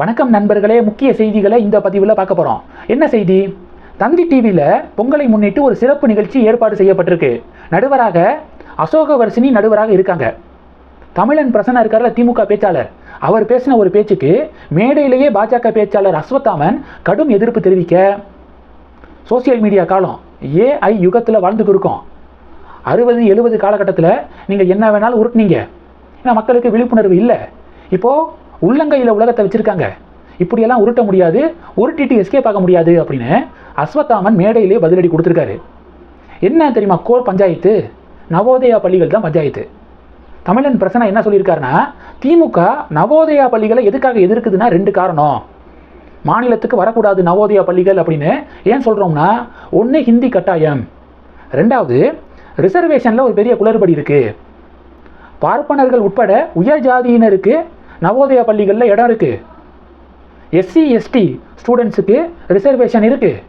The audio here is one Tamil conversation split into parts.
வணக்கம் நண்பர்களே முக்கிய செய்திகளை இந்த பதிவில் பார்க்க போகிறோம் என்ன செய்தி? தந்தி டிவியில் பொங்கலை முன்னிட்டு ஒரு சிறப்பு நிகழ்ச்சி ஏற்பாடு செய்யப்பட்டிருக்கு. நடுவராக அசோகவர்ஷினி நடுவராக இருக்காங்க. தமிழன் பிரசன்னா இருக்கார்ல திமுக பேச்சாளர். அவர் பேசின ஒரு பேச்சுக்கு மேடையிலேயே பாஜக பேச்சாளர் அஸ்வத்தாமன் கடும் எதிர்ப்பு தெரிவிக்க சோசியல் மீடியா காலம் ஏஐ யுகத்தில் வாழ்ந்துக்கு இருக்கோம் அறுபது எழுபது காலகட்டத்தில் நீங்கள் என்ன வேணாலும் உருட்டுனீங்க. ஏன்னா மக்களுக்கு விழிப்புணர்வு இல்லை. இப்போது உள்ளங்கையில் உலகத்தை வச்சுருக்காங்க. இப்படியெல்லாம் உருட்ட முடியாது உருட்டிட்டு எஸ்கேப் ஆக முடியாது அப்படின்னு அஸ்வத்தாமன் மேடையிலே பதிலடி கொடுத்துருக்காரு. என்ன தெரியுமா? கோர் பஞ்சாயத்து நவோதயா பள்ளிகள் தான் பஞ்சாயத்து. தமிழன் பிரசனா என்ன சொல்லியிருக்காருன்னா திமுக நவோதயா பள்ளிகளை எதுக்காக எதிர்க்குதுன்னா ரெண்டு காரணம். மாநிலத்துக்கு வரக்கூடாது நவோதயா பள்ளிகள் அப்படின்னு ஏன் சொல்கிறோம்னா ஒன்று ஹிந்தி கட்டாயம். ரெண்டாவது ரிசர்வேஷனில் ஒரு பெரிய குளறுபடி இருக்குது பார்ப்பனர்கள் உட்பட உயர் ஜாதியினருக்கு நவோதயா பள்ளிகளில் இடம் இருக்குது எஸ்சி எஸ்டி ஸ்டூடெண்ட்ஸுக்கு ரிசர்வேஷன் இருக்குது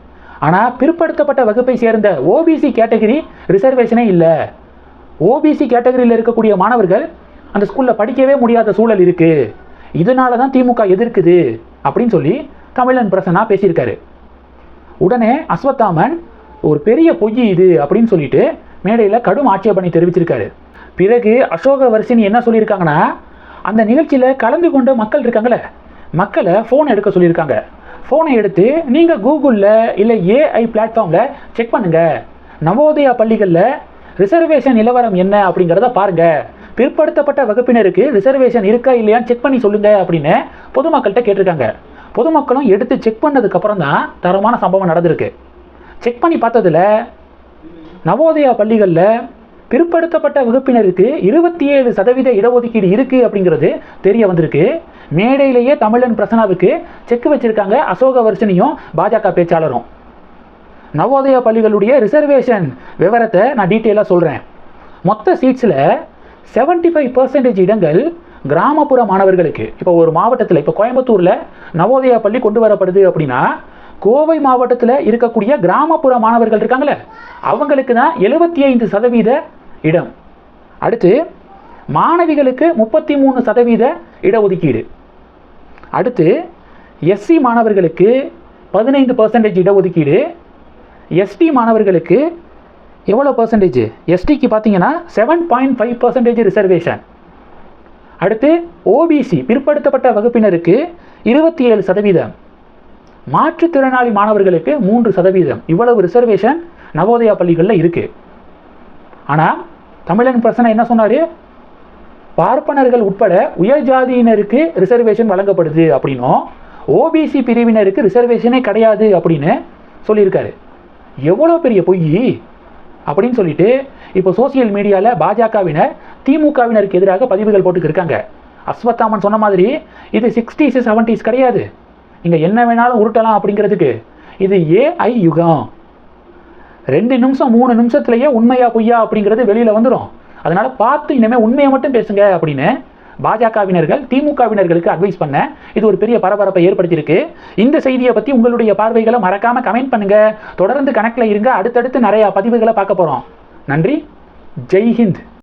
ஆனால் பிற்படுத்தப்பட்ட வகுப்பை சேர்ந்த ஓபிசி கேட்டகரி ரிசர்வேஷனே இல்லை. ஓபிசி கேட்டகரியில் இருக்கக்கூடிய மாணவர்கள் அந்த ஸ்கூலில் படிக்கவே முடியாத சூழல் இருக்குது இதனால தான் திமுக எதிர்க்குது அப்படின்னு சொல்லி தமிழன் பிரசன்னா பேசியிருக்காரு. உடனே அஸ்வத்தாமன் ஒரு பெரிய பொய் இது அப்படின்னு சொல்லிட்டு மேடையில் கடும் ஆட்சேபனை தெரிவிச்சிருக்காரு. பிறகு அசோக வரிசைன்னு என்ன சொல்லியிருக்காங்கன்னா அந்த நிகழ்ச்சியில் கலந்து கொண்ட மக்கள் இருக்காங்களே? மக்களை ஃபோன் எடுக்க சொல்லியிருக்காங்க. ஃபோனை எடுத்து நீங்கள் கூகுளில் இல்லை ஏஐ பிளாட்ஃபார்மில் செக் பண்ணுங்கள் நவோதயா பள்ளிகளில் ரிசர்வேஷன் நிலவரம் என்ன அப்படிங்கிறத பாருங்கள் பிற்படுத்தப்பட்ட வகுப்பினருக்கு ரிசர்வேஷன் இருக்கா இல்லையான்னு செக் பண்ணி சொல்லுங்கள் அப்படின்னு பொதுமக்கள்கிட்ட கேட்டிருக்காங்க. பொதுமக்களும் எடுத்து செக் பண்ணதுக்கப்புறம் தான் தரமான சம்பவம் நடந்திருக்கு. செக் பண்ணி பார்த்ததுல நவோதயா பள்ளிகளில் பிற்படுத்தப்பட்ட வகுப்பினருக்கு இருபத்தி ஏழு சதவீத இடஒதுக்கீடு இருக்குது அப்படிங்கிறது தெரிய வந்திருக்கு. மேடையிலேயே தமிழன் பிரசனாவுக்கு செக் வச்சிருக்காங்க அசோக வர்ஷனையும் பாஜக பேச்சாளரும். நவோதயா பள்ளிகளுடைய ரிசர்வேஷன் விவரத்தை நான் டீட்டெயிலாக சொல்கிறேன் மொத்த சீட்ஸில் செவன்டி ஃபைவ் பர்சன்டேஜ் இடங்கள் கிராமப்புற மாணவர்களுக்கு. இப்போ ஒரு மாவட்டத்தில் இப்போ கோயம்புத்தூரில் நவோதயா பள்ளி கொண்டு வரப்படுது அப்படின்னா கோவை மாவட்டத்தில் இருக்கக்கூடிய கிராமப்புற மாணவர்கள் இருக்காங்களே அவங்களுக்கு தான் எழுபத்தி ஐந்து சதவீத இடம். அடுத்து மாணவிகளுக்கு முப்பத்தி மூணு சதவீத இடஒதுக்கீடு. அடுத்து எஸ்சி மாணவர்களுக்கு பதினைந்து பர்சன்டேஜ் இடஒதுக்கீடு. எஸ்டி மாணவர்களுக்கு எவ்வளோ பர்சன்டேஜ் எஸ்டிக்கு பார்த்தீங்கன்னா seven point five percentage reservation அடுத்து ஓபிசி பிற்படுத்தப்பட்ட வகுப்பினருக்கு இருபத்தி ஏழு சதவீதம். மாற்றுத்திறனாளி மாணவர்களுக்கு மூன்று சதவீதம். இவ்வளவு ரிசர்வேஷன் நவோதயா பள்ளிகளில் இருக்குது ஆனால் தமிழன் பிரசனை என்ன சொன்னார்? பார்ப்பனர்கள் உட்பட உயர் ஜாதியினருக்கு ரிசர்வேஷன் வழங்கப்படுது அப்படின்னும் ஓபிசி பிரிவினருக்கு ரிசர்வேஷனே கிடையாது அப்படின்னு சொல்லியிருக்காரு. எவ்வளோ பெரிய பொய் அப்படின்னு சொல்லிட்டு இப்போ சோசியல் மீடியாவில் பாஜகவினர் திமுகவினருக்கு எதிராக பதிவுகள் போட்டுக்கிருக்காங்க அஸ்வத்தாமன் சொன்ன மாதிரி இது சிக்ஸ்டீஸ் செவன்டீஸ் கிடையாது. இங்கே என்ன வேணாலும் உருட்டலாம் அப்படிங்கிறதுக்கு. இது ஏஐ யுகம். ரெண்டு நிமிஷம் மூணு நிமிஷத்துலேயே உண்மையா பொய்யா அப்படிங்கிறது வெளியில் வந்துடும் அதனால் பார்த்து இனிமேல் உண்மையை மட்டும் பேசுங்க அப்படின்னு பாஜகவினர்கள் திமுகவினர்களுக்கு அட்வைஸ் பண்ண இது ஒரு பெரிய பரபரப்பை ஏற்படுத்தியிருக்கு. இந்த செய்தியை பற்றி உங்களுடைய பார்வைகளை மறக்காமல் கமெண்ட் பண்ணுங்க. தொடர்ந்து கணக்கில் இருங்க. அடுத்தடுத்து நிறையா பதிவுகளை பார்க்க போகிறோம் நன்றி. ஜெய்ஹிந்த்